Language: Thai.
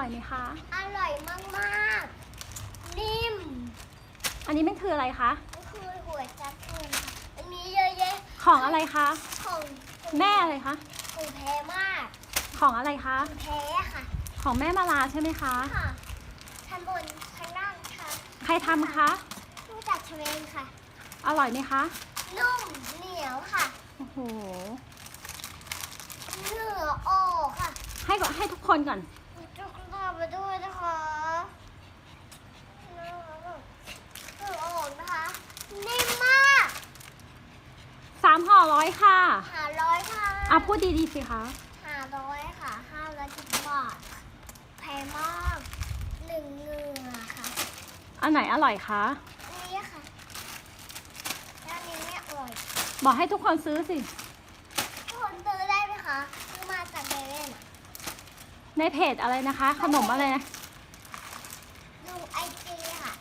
อร่อยมากๆ นิ่ม อันนี้มันคืออะไรคะ ก็คือหัวจักรคุณค่ะอันนี้เยอะแยะของอะไรคะ ของแม่อะไรคะ ของแท้มาก ของอะไรคะ ของแท้ค่ะ ของแม่มาลาใช่ไหมคะ ค่ะชั้นบนชั้นล่างค่ะใครทำคะรู้จักเชเวงค่ะ อร่อยไหมคะ นุ่มเหนียวค่ะ โอ้โหเนื้อออกค่ะ ให้ก่อนให้ทุกคนก่อน จุกตาไปด้วยนะคะเนื้อออกนะคะนิ่มมากสามห่อร้อยค่ะหาร้อยค่ะอะพูดดีๆสิคะหาร้อยค่ะห้าร้อยสิบบาทแพงมากหนึ่งเหงื่อค่ะอันไหนอร่อยคะอันนี้ค่ะด้านนี้ไม่อร่อยบอกให้ทุกคนซื้อสิทุกคนซื้อได้ไหมคะซื้อมาจากเซเว่นอะ ในเพจอะไรนะคะ ขนมอะไรนะ ดูไอจีค่ะ